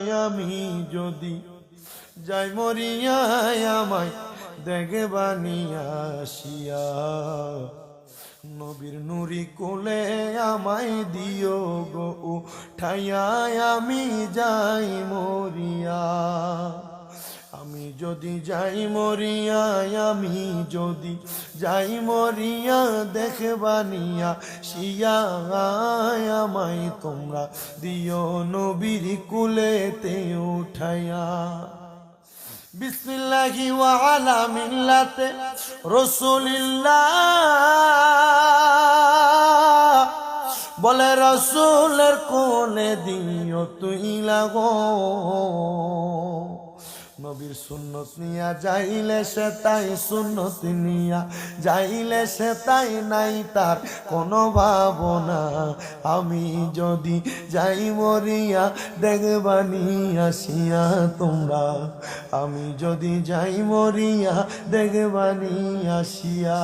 আমি যদি যাই মরিয়ায় আমায় দেখে বানিয়াশিয়া নবীর নুরি কোলে আমায় দিও গো ঠাইয়ায় আমি যাই মরিয়া। যদি যাই মরিয়া, আমি যদি যাই মরিয়া দেখবানিয়া শিয়া আমায় তোমরা দিও নবীর কুলেতে উঠাইয়া। বিসমিল্লাহি ওয়া আলা মিল্লাতে রাসূলিল্লাহ। বলে রসুলের কোলে দিও তুই লাগো। নবীর সুন্নত নিয়া যাইলে সে তাই সুন্নত নিয়া, যাইলে সে তাই নাই তার কোনো ভাবনা। আমি যদি যাই মরিয়া দেখবানি আসিয়া তোমরা। আমি যদি যাই মরিয়া দেখবানি আসিয়া।